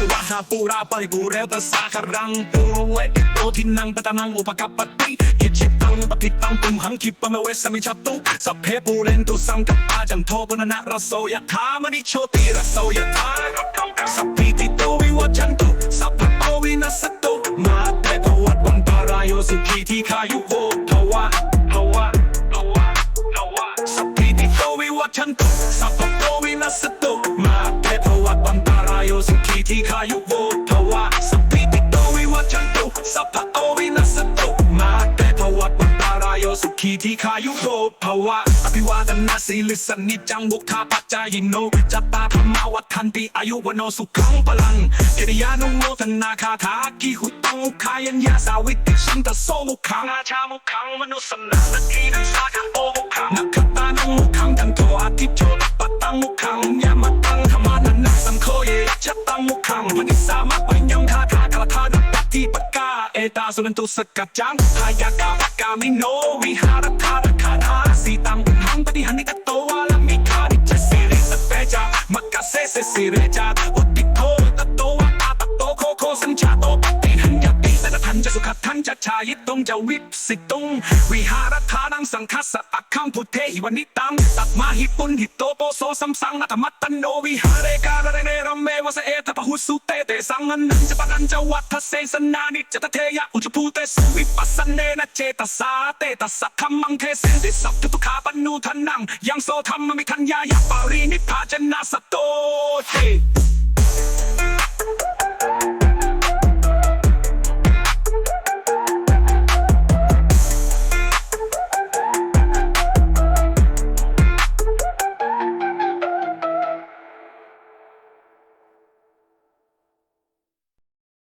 ริวหาปูราปริบูเรวตสาคารังปูเวโตทินังปตานังอุปกัปปติอิจิตังปฏิตังตุมหังคิปะเมเวสมิชัตตุสัพเพปูเรนตุสังกัปปาจันโทปนนะรสโสยถามณิโชติรสโสยถาสัพพิติโตวิวัจันตุสัพพโตวินัสตุมาเตภวัตวันตารายโยสุขีทีขายุโภทวะทวะทวะทวะสัพพิติโตวิวัจันตุสัพพโต ที่ขายุโภทวะสัพพิติโตวิวัจจันตุสัพพะโตวินัสตุมาเตภวัตวันตารายสุขีที่ขายุโภทวะอภิวาทนาสีลิสนิจังบุคคาปัจจายิโนจัตตาธรรมาวัฏันติอายุวโนสุขังพลังเกริยานุโมทนาคาถากิหุตังคายัญญาสาวิติสันตโสมุขังอาชามุขังมนุสนาสกีนังสาขาโอ ชัตตังมุขังมณิสามารถไปยังคาถากาถาดุปฏิปกาเอตาสุนันตุสกัดจังทายากาปกามิโนวิหารคาตคาถาสีตังหังปฏิหันิตโตวาลมิคาดิจสิริสเปจามักกะเซเซสิเรจาอุติโทตโตวะอาตโตโคโคสัญชาโตปฏิหันยา สนทันจะสุขทันจะชายิตตงจะวิปสิตงวิหารทานังสังคัสสะอักขังพุทเทหิวนิตังตัดมาหิปุนหิโตโปโซสัมสังอัตมัตตันโนวิหารเรกาเรเนรัมเมวสเอทปะหุสุเตเตสังอันนันจะปนันจะวัฏเสสนานิจตเทยะอุจภูเตสุวิปัสสเนนะเจตสาเตตสสะคัมมังเทเสติสัพทุตุขาปนูทนังยังโซธรรมมิคัญญายะปารีนิพพาจนะสตโตเต